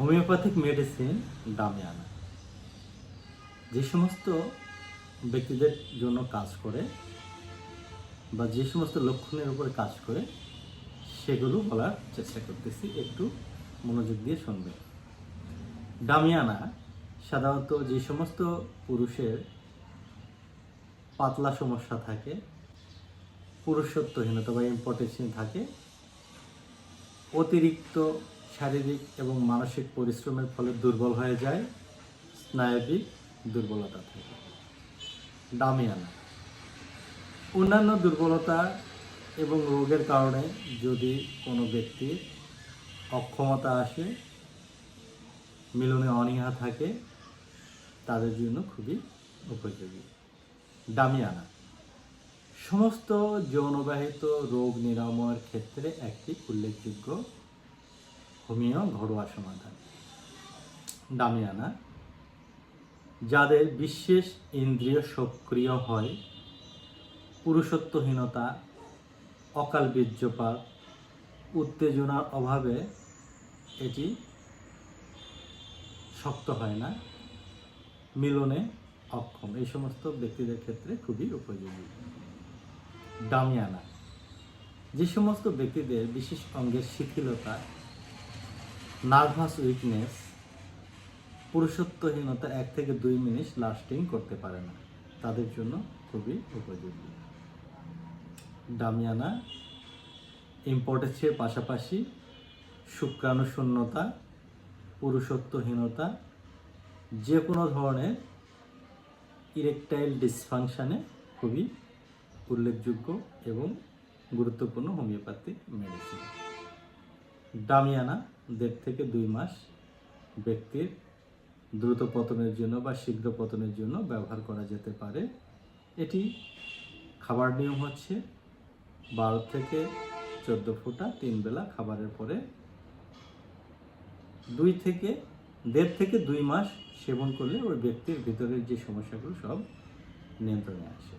Homeopathic medicine দামে আনা। যে সমস্ত ব্যক্তিদের জন্য কাজ করে বা যে সমস্ত লক্ষণের উপরে কাজ করে, সেগুলো বলার চেষ্টা করতেছি, একটু মনোযোগ দিয়ে শুনবে ডামিয়ানা সাধারণত যে সমস্ত পুরুষের পাতলা সমস্যা থাকে, পুরুষত্বহীনতা বা ইম্পর্টেন্সি থাকে, অতিরিক্ত শারীরিক এবং মানসিক পরিশ্রমের ফলে দুর্বল হয়ে যায়, স্নায়বিক দুর্বলতা থেকে। ডামিয়ানা অন্যান্য দুর্বলতা এবং রোগের কারণে যদি কোনো ব্যক্তির অক্ষমতা আসে, মিলনে অনীহা থাকে, তাদের জন্য খুবই উপযোগী। ডামিয়ানা সমস্ত যৌনবাহিত রোগ নিরাময়ের ক্ষেত্রে একটি উল্লেখযোগ্য হোমিও ঘরোয়া সমাধান। ডামিয়ানা যাদের বিশেষ ইন্দ্রিয় সক্রিয় হয়, পুরুষত্বহীনতা, অকাল বীর্যপাত, উত্তেজনার অভাবে এটি শক্ত হয় না। মিলনে অক্ষম। এই সমস্ত ব্যক্তিদের ক্ষেত্রে খুবই উপযোগী। ডামিয়ানা যে সমস্ত ব্যক্তিদের বিশেষ অঙ্গের শিথিলতা নার্ভাস উইকনেস পুরুষত্বহীনতা এক থেকে দুই মিনিট লাস্টিং করতে পারে না। তাদের জন্য খুবই উপযোগী। ডামিয়ানা ইম্পর্টেন্সের পাশাপাশি শুক্রাণু শূন্যতা, পুরুষত্বহীনতা, যে কোনো ধরনের ইরেকটাইল ডিসফাংশানে খুবই উল্লেখযোগ্য এবং গুরুত্বপূর্ণ হোমিওপ্যাথিক মেডিসিন। ডামিয়ানা দেড় থেকে দুই মাস ব্যক্তির দ্রুত পতনের জন্য বা শীঘ্র পতনের জন্য ব্যবহার করা যেতে পারে। এটি খাবার নিয়ম হচ্ছে বারো থেকে চোদ্দ ফুটা তিন বেলা খাবারের পরে দুই থেকে দেড় থেকে দুই মাস সেবন করলে ওই ব্যক্তির ভিতরের যে সমস্যাগুলো সব নিয়ন্ত্রণে আসে।